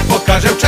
покаже вчора.